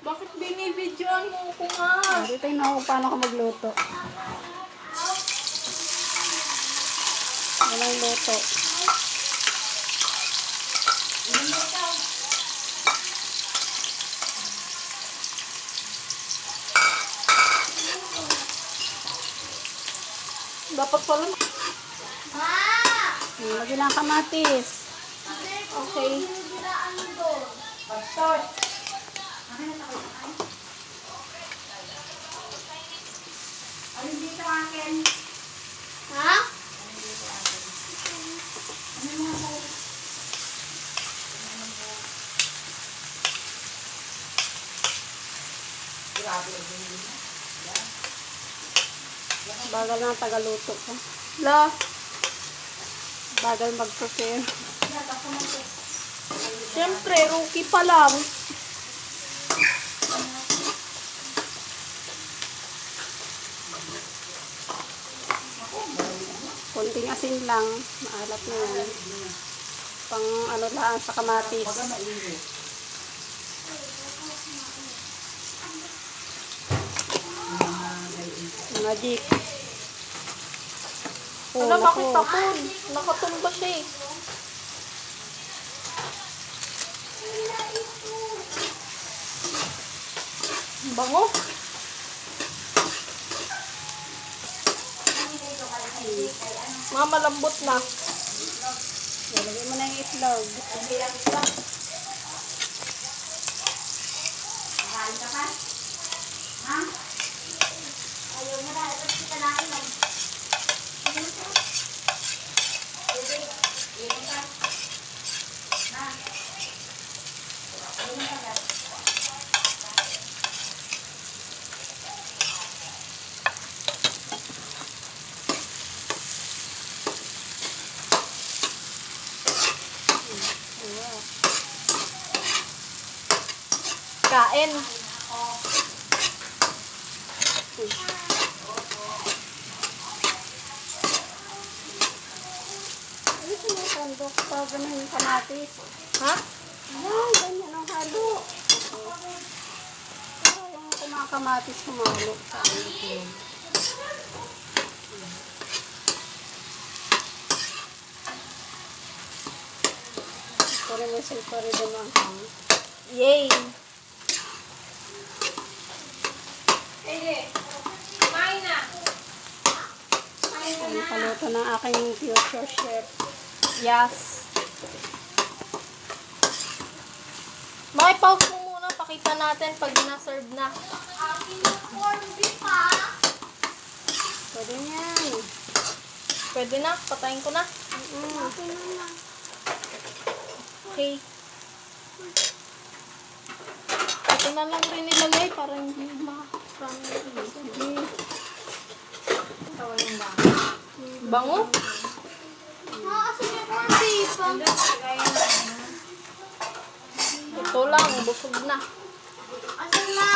Bakit binibidyoan mo ko nga? Dito tingnan ko kung paano ka magluto. Walang luto. Dapat pala. Hmm, Lagyan ng kamatis. Okay. Ha? Bagal na tagaluto ko. La. Bagal mag-prepare. Siyempre, rookie pa lang. Konting asin lang. Maalat na yan. Pang ano lang sa kamatis. Magic. Oh, Wala, naku. bakit tapon? Nakatumba siya eh. Bango. Mama, lambot na. Ilagay mo na yung itlog. Kain. Ay, sinasandok pa ganun yung kamatis. Ha? Ay, ganyan ang halo. Para yung kumakamatis kumalo sa rin yung silpa rin din ang hang. Yay. Ang paluto ng aking future chef. Yes. Makipause mo muna. Pakita natin pag na-serve na. Pwede yan. Pwede na. Patayin ko na. Mm. Okay. Ito na lang rin nilagay para hindi makarami. Bango? Ito lang. Busog na. Asan na?